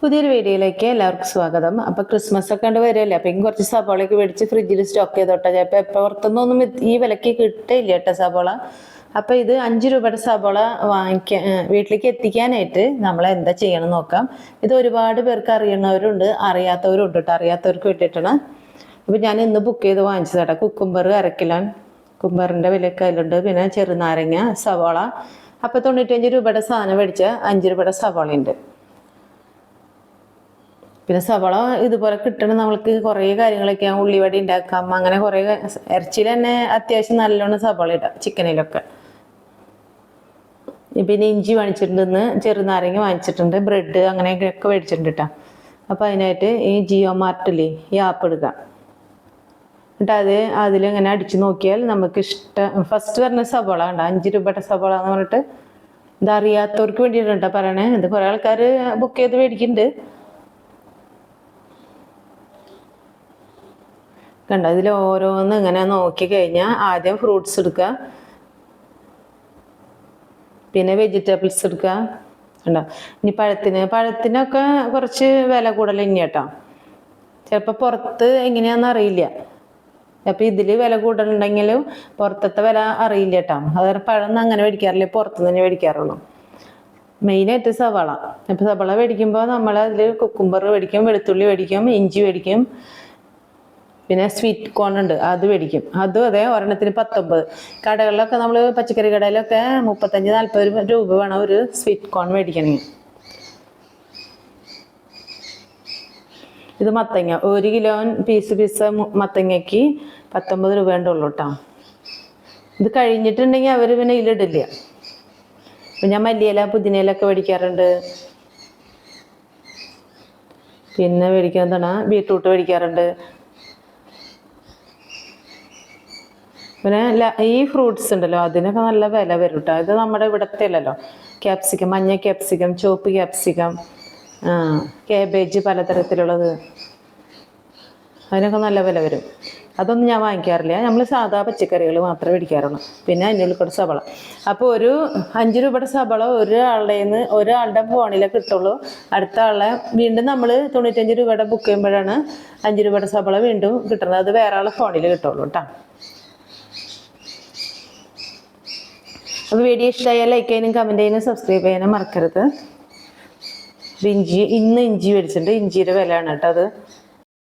പുതിയൊരു വീഡിയോയിലേക്ക് എല്ലാവർക്കും സ്വാഗതം. അപ്പൊ ക്രിസ്മസ് ഒക്കെ കണ്ട് വരുമല്ലേ അപ്പൊ കുറച്ച് സബോളയൊക്കെ മേടിച്ച് ഫ്രിഡ്ജിൽ സ്റ്റോക്ക് ചെയ്തോട്ടെ. ചിലപ്പോൾ എപ്പോൾ പുറത്തുനിന്നൊന്നും ഈ വിലക്ക് കിട്ടില്ല കേട്ടോ സബോള അപ്പൊ ഇത് അഞ്ച് രൂപയുടെ സബോള വാങ്ങിക്കാൻ വീട്ടിലേക്ക് എത്തിക്കാനായിട്ട് നമ്മൾ എന്താ ചെയ്യണം നോക്കാം. ഇത് ഒരുപാട് പേർക്ക് അറിയുന്നവരുണ്ട് അറിയാത്തവരുണ്ട് കേട്ടോ. അറിയാത്തവർക്ക് വേണ്ടിയിട്ടാണ് അപ്പൊ ഞാൻ ഇന്ന് ബുക്ക് ചെയ്ത് വാങ്ങിച്ചതാട്ടോ കുക്കുംബർ അരക്കിലോൻ കുംബറിന്റെ വിലയൊക്കെ അതിലുണ്ട്. പിന്നെ ചെറുനാരങ്ങ സവാള. അപ്പൊ തൊണ്ണൂറ്റഞ്ച് രൂപയുടെ സാധനം മേടിച്ച അഞ്ച് രൂപയുടെ ഉണ്ട് പിന്നെ സവാള ഇതുപോലെ കിട്ടണം നമ്മൾക്ക് കുറേ കാര്യങ്ങളൊക്കെ ഉള്ളിവടി ഉണ്ടാക്കാം അങ്ങനെ കുറേ ഇറച്ചിയിൽ തന്നെ അത്യാവശ്യം നല്ലോണം സവാള ഇടാം ചിക്കനിലൊക്കെ. പിന്നെ ഇഞ്ചി വാങ്ങിച്ചിട്ടുണ്ട്. ചെറുനാരങ്ങ വാങ്ങിച്ചിട്ടുണ്ട്. ബ്രെഡ് അങ്ങനെയൊക്കെ മേടിച്ചിട്ടുണ്ട് കേട്ടോ അപ്പോൾ അതിനായിട്ട് ഈ ജിയോ മാർട്ടിലേ ഈ ആപ്പ് എടുക്കാം എന്നിട്ട് അത് അതിലിങ്ങനെ അടിച്ചു നോക്കിയാൽ നമുക്ക് ഇഷ്ടം. ഫസ്റ്റ് പറഞ്ഞ സവാള കണ്ട? അഞ്ച് രൂപയുടെ സവാള എന്ന് പറഞ്ഞിട്ട്. ഇതറിയാത്തവർക്ക് വേണ്ടിയിട്ടുണ്ടോ വേണ്ടിയിട്ടാ പറയണേ. ഇത് കുറേ ആൾക്കാർ ബുക്ക് ചെയ്ത് മേടിക്കുന്നുണ്ട് കണ്ട? ഇതിൽ ഓരോന്ന് ഇങ്ങനെ നോക്കി കഴിഞ്ഞാൽ ആദ്യം ഫ്രൂട്ട്സ് എടുക്കുക. പിന്നെ വെജിറ്റബിൾസ് എടുക്കുക. കണ്ടോ? ഇനി പഴത്തിന് പഴത്തിനൊക്കെ കുറച്ച് വില കൂടുതൽ ഇനി കേട്ടോ. ചിലപ്പോൾ പുറത്ത് എങ്ങനെയാണെന്ന് അറിയില്ല. അപ്പം ഇതിൽ വില കൂടുതലുണ്ടെങ്കിലും പുറത്തത്തെ വില അറിയില്ല കേട്ടോ. അത് പഴം അങ്ങനെ മേടിക്കാറില്ല പുറത്ത് തന്നെ മേടിക്കാറുള്ളൂ. മെയിനായിട്ട് സവാള. അപ്പം സവാള മേടിക്കുമ്പോൾ നമ്മൾ അതിൽ കുക്കുംബർ മേടിക്കും വെളുത്തുള്ളി മേടിക്കും ഇഞ്ചി മേടിക്കും. പിന്നെ സ്വീറ്റ് കോൺ ഉണ്ട് അത് മേടിക്കും. അതും അതെ ഒരെണ്ണത്തിന് പത്തൊമ്പത്. കടകളിലൊക്കെ നമ്മൾ പച്ചക്കറി കടയിലൊക്കെ മുപ്പത്തഞ്ച് നാൽപ്പത് രൂപ വേണം ഒരു സ്വീറ്റ് കോൺ മേടിക്കണമെങ്കിൽ. ഇത് മത്തങ്ങ. ഒരു കിലോ പീസ് പീസ് മത്തങ്ങയ്ക്ക് പത്തൊമ്പത് രൂപ ഉള്ളൂ കേട്ടോ ഇത് കഴിഞ്ഞിട്ടുണ്ടെങ്കിൽ അവർ പിന്നെ ഇതിലിടില്ല. അപ്പം ഞാൻ മല്ലിയില പുതിനയിലൊക്കെ മേടിക്കാറുണ്ട്. പിന്നെ മേടിക്കാൻ തന്നെ ബീട്രൂട്ട് മേടിക്കാറുണ്ട്. പിന്നെ ഈ ഫ്രൂട്ട്സ് ഉണ്ടല്ലോ അതിനൊക്കെ നല്ല വില വരും കേട്ടോ ഇത് നമ്മുടെ ഇവിടത്തെ അല്ലല്ലോ ക്യാപ്സിക്കം മഞ്ഞ ക്യാപ്സിക്കം ചുവപ്പ് ക്യാപ്സിക്കം കേബേജ് പലതരത്തിലുള്ളത്. അതിനൊക്കെ നല്ല വില വരും. അതൊന്നും ഞാൻ വാങ്ങിക്കാറില്ല. നമ്മൾ സാധാ പച്ചക്കറികൾ മാത്രമേ മേടിക്കാറുള്ളൂ പിന്നെ അതിന്റെ ഉള്ളിൽ കൂടെ സബള അപ്പോൾ ഒരു അഞ്ച് രൂപയുടെ സബള ഒരാളുടെ നിന്ന് ഒരാളുടെ ഫോണിലേ കിട്ടുള്ളൂ. അടുത്ത ആളെ വീണ്ടും നമ്മൾ തൊണ്ണൂറ്റഞ്ച് രൂപയുടെ ബുക്ക് ചെയ്യുമ്പോഴാണ് അഞ്ച് രൂപയുടെ സബള വീണ്ടും കിട്ടുന്നത്. അത് വേറെ ആളെ ഫോണിൽ കിട്ടുള്ളൂ കേട്ടോ അപ്പോൾ വീഡിയോ ഇഷ്ടമായാൽ ലൈക്ക് ചെയ്യാനും കമന്റ് ചെയ്യാനും സബ്സ്ക്രൈബ് ചെയ്യാനും മറക്കരുത്. ഇഞ്ചി ഇന്ന് ഇഞ്ചി മേടിച്ചിട്ടുണ്ട്. ഇഞ്ചിയുടെ വിലയാണ് കേട്ടോ അത്.